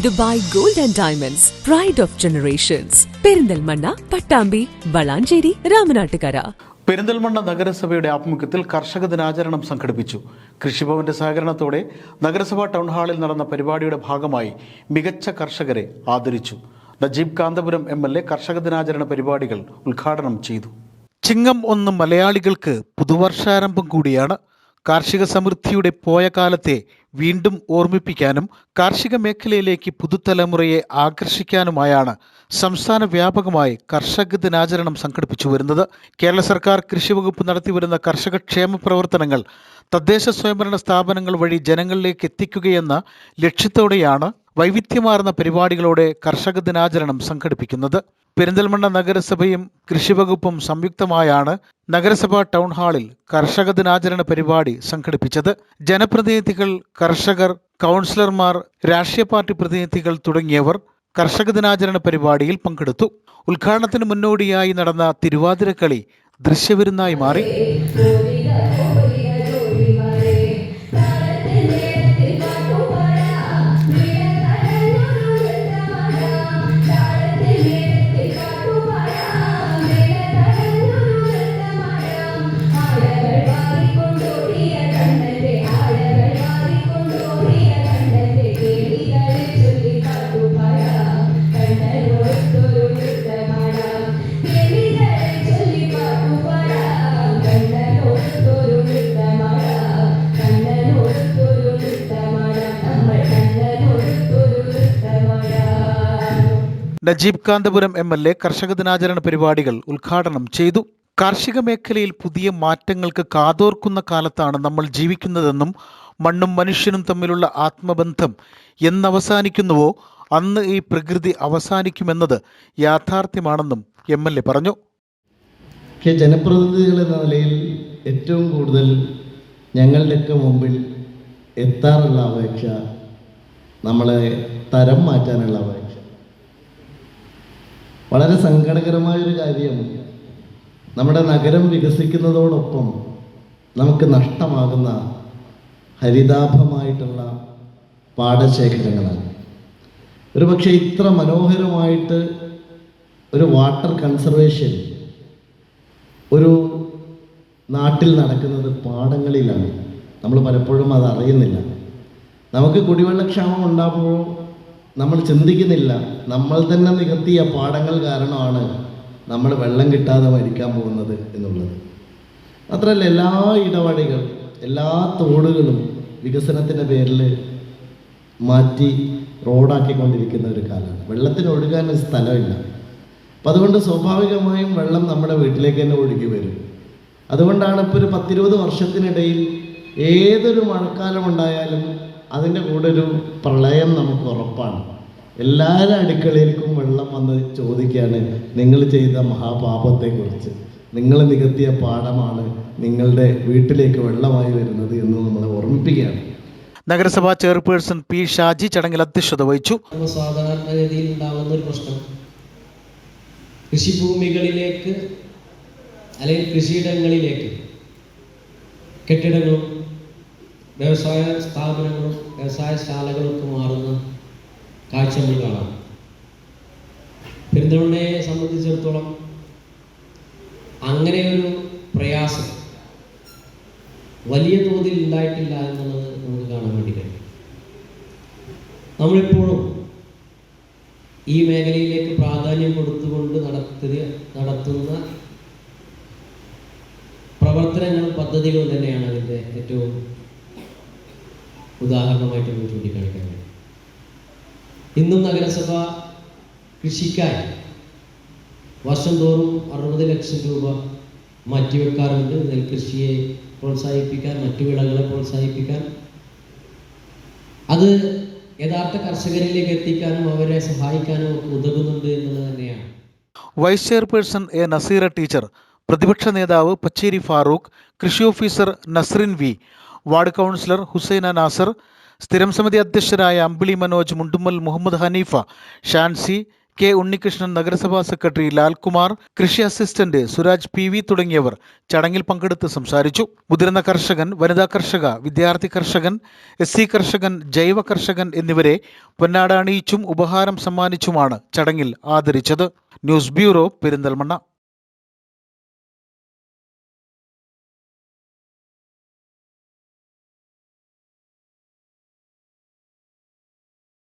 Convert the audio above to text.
Dubai gold and diamonds pride of generations Perinthalmanna Pattambi Valanchery Ramanattukara. Perinthalmanna നഗരസഭയുടെ ആഭിമുഖ്യത്തിൽ കർഷക ദിനാചരണം സംഘടിപ്പിച്ചു. കൃഷിഭവന്റെ സഹകരണത്തോടെ നഗരസഭാ ടൗൺ ഹാളിൽ നടന്ന പരിപാടിയുടെ ഭാഗമായി മികച്ച കർഷകരെ ആദരിച്ചു. Najeeb Kanthapuram M L A കർഷക ദിനാചരണ പരിപാടികൾ ഉദ്ഘാടനം ചെയ്തു. ചിങ്ങം ഒന്ന് മലയാളികൾക്ക് പുതുവർഷാരംഭം കൂടിയാണ്. കാർഷിക സമൃദ്ധിയുടെ പോയ കാലത്തെ വീണ്ടും ഓർമ്മിപ്പിക്കാനും കാർഷിക മേഖലയിലേക്ക് പുതുതലമുറയെ ആകർഷിക്കാനുമായാണ് സംസ്ഥാന വ്യാപകമായി കർഷക ദിനാചരണം സംഘടിപ്പിച്ചു വരുന്നത്. കേരള സർക്കാർ കൃഷി വകുപ്പ് നടത്തിവരുന്ന കർഷക ക്ഷേമ പ്രവർത്തനങ്ങൾ തദ്ദേശ സ്വയംഭരണ സ്ഥാപനങ്ങൾ വഴി ജനങ്ങളിലേക്ക് എത്തിക്കുകയെന്ന ലക്ഷ്യത്തോടെയാണ് വൈവിധ്യമാർന്ന പരിപാടികളോടെ കർഷക ദിനാചരണം സംഘടിപ്പിക്കുന്നത് പെരിന്തൽമണ്ണ നഗരസഭയും കൃഷിവകുപ്പും സംയുക്തമായാണ് നഗരസഭാ ടൗൺ ഹാളിൽ കർഷക ദിനാചരണ പരിപാടി സംഘടിപ്പിച്ചത്. ജനപ്രതിനിധികൾ കർഷകർ കൗൺസിലർമാർ രാഷ്ട്രീയ പാർട്ടി പ്രതിനിധികൾ തുടങ്ങിയവർ കർഷക ദിനാചരണ പരിപാടിയിൽ പങ്കെടുത്തു. ഉദ്ഘാടനത്തിന് മുന്നോടിയായി നടന്ന തിരുവാതിരക്കളി ദൃശ്യവിരുന്നായി മാറി. Najeeb Kanthapuram M L A കർഷക ദിനാചരണ പരിപാടികൾ ഉദ്ഘാടനം ചെയ്തു. കാർഷിക മേഖലയിൽ പുതിയ മാറ്റങ്ങൾക്ക് കാതോർക്കുന്ന കാലത്താണ് നമ്മൾ ജീവിക്കുന്നതെന്നും മണ്ണും മനുഷ്യനും തമ്മിലുള്ള ആത്മബന്ധം എന്നവസാനിക്കുന്നുവോ അന്ന് ഈ പ്രകൃതി അവസാനിക്കുമെന്നത് യാഥാർത്ഥ്യമാണെന്നും എം എൽ എ പറഞ്ഞു. കെ ജനപ്രതിനിധികൾ എന്ന നിലയിൽ ഏറ്റവും കൂടുതൽ ഞങ്ങളുടെയൊക്കെ മുമ്പിൽ എത്താറുള്ള അപേക്ഷ നമ്മളെ തരം മാറ്റാനുള്ള അപേക്ഷ. വളരെ സങ്കടകരമായൊരു കാര്യം നമ്മുടെ നഗരം വികസിക്കുന്നതോടൊപ്പം നമുക്ക് നഷ്ടമാകുന്ന ഹരിതാഭമായിട്ടുള്ള പാടശേഖരങ്ങളാണ്. ഒരു പക്ഷേ ഇത്ര മനോഹരമായിട്ട് ഒരു വാട്ടർ കൺസർവേഷൻ ഒരു നാട്ടിൽ നടക്കുന്നത് പാടങ്ങളിലാണ്. നമ്മൾ പലപ്പോഴും അത് അറിയുന്നില്ല. നമുക്ക് കുടിവെള്ളക്ഷാമം ഉണ്ടാകുമ്പോൾ നമ്മൾ ചിന്തിക്കുന്നില്ല. നമ്മൾ തന്നെ നികത്തിയ പാടങ്ങൾ കാരണമാണ് നമ്മൾ വെള്ളം കിട്ടാതെ മരിക്കാൻ പോകുന്നത് എന്നുള്ളത്. മാത്രമല്ല എല്ലാ ഇടവഴികൾ എല്ലാ തോടുകളും വികസനത്തിന്റെ പേരിൽ മാറ്റി റോഡാക്കിക്കൊണ്ടിരിക്കുന്ന ഒരു കാലമാണ്. വെള്ളത്തിന് ഒഴുകാൻ സ്ഥലമില്ല. അപ്പം അതുകൊണ്ട് സ്വാഭാവികമായും വെള്ളം നമ്മുടെ വീട്ടിലേക്ക് തന്നെ ഒഴുകി വരും. അതുകൊണ്ടാണ് ഇപ്പോൾ ഒരു പത്തിരുപത് വർഷത്തിനിടയിൽ ഏതൊരു മഴക്കാലം ഉണ്ടായാലും അതിന്റെ കൂടെ ഒരു പ്രളയം നമുക്ക് ഉറപ്പാണ്. എല്ലാവരും അടുക്കളയിലേക്കും വെള്ളം വന്ന് ചോദിക്കുകയാണ് നിങ്ങൾ ചെയ്ത മഹാപാപത്തെക്കുറിച്ച്. നിങ്ങൾ നികത്തിയ പാഠമാണ് നിങ്ങളുടെ വീട്ടിലേക്ക് വെള്ളമായി വരുന്നത് എന്ന് നമ്മളെ ഓർമ്മിപ്പിക്കുകയാണ്. നഗരസഭാ ചെയർപേഴ്സൺ പി ഷാജി ചടങ്ങിൽ അധ്യക്ഷത വഹിച്ചു. സാധാരണഗതിയിൽ ഉണ്ടാകുന്ന ഒരു പ്രശ്നം. കൃഷിഭൂമികളിലേക്ക് അല്ലെങ്കിൽ കൃഷിയിടങ്ങളിലേക്ക് കെട്ടിടങ്ങളും വ്യവസായ സ്ഥാപനങ്ങളും വ്യവസായ ശാലകളൊക്കെ മാറുന്ന കാഴ്ച നമ്മൾ കാണാം. പെരുന്തൽമണ്ണയെ സംബന്ധിച്ചിടത്തോളം അങ്ങനെ ഒരു പ്രയാസം വലിയ തോതിൽ ഉണ്ടായിട്ടില്ല എന്നുള്ളത് നമുക്ക് കാണാൻ വേണ്ടി കഴിയും. നമ്മളിപ്പോഴും ഈ മേഖലയിലേക്ക് പ്രാധാന്യം കൊടുത്തുകൊണ്ട് നടത്തുക നടത്തുന്ന പ്രവർത്തനങ്ങളും പദ്ധതികളും തന്നെയാണ് അതിന്റെ ഏറ്റവും ഉദാഹരണമായിട്ട് നമുക്ക് ചൂണ്ടിക്കാണിക്കാൻ കഴിയും. ഇന്നും നഗരസഭ കൃഷിക്കായി വർഷം തോറും അറുപത് ലക്ഷം രൂപ മാറ്റിവെക്കാറുണ്ട് നെൽകൃഷിയെ പ്രോത്സാഹിപ്പിക്കാൻ മറ്റു വിളകളെ പ്രോത്സാഹിപ്പിക്കാൻ. അത് യഥാർത്ഥ കർഷകരിലേക്ക് എത്തിക്കാനും അവരെ സഹായിക്കാനും ഒക്കെ ഉതകുന്നുണ്ട് എന്നുള്ളത് തന്നെയാണ്. Vice chairperson A Naseera teacher പ്രതിപക്ഷ നേതാവ് പച്ചേരി ഫാറൂഖ് കൃഷി officer Nasrin V ward councillor Husaina Nasar സ്ഥിരം സമിതി അധ്യക്ഷരായ അമ്പിളി മനോജ് മുണ്ടുമ്മൽ മുഹമ്മദ് ഹനീഫ ഷാൻസി കെ ഉണ്ണികൃഷ്ണൻ നഗരസഭാ സെക്രട്ടറി ലാൽകുമാർ കൃഷി അസിസ്റ്റന്റ് സുരാജ് പി വി തുടങ്ങിയവർ ചടങ്ങിൽ പങ്കെടുത്ത് സംസാരിച്ചു. മുതിർന്ന കർഷകൻ വനിതാ കർഷക വിദ്യാർത്ഥി കർഷകൻ എസ് സി കർഷകൻ ജൈവ കർഷകൻ എന്നിവരെ പൊന്നാട അണിയിച്ചും ഉപഹാരം സമ്മാനിച്ചുമാണ് ചടങ്ങിൽ ആദരിച്ചത്. News bureau Perinthalmanna.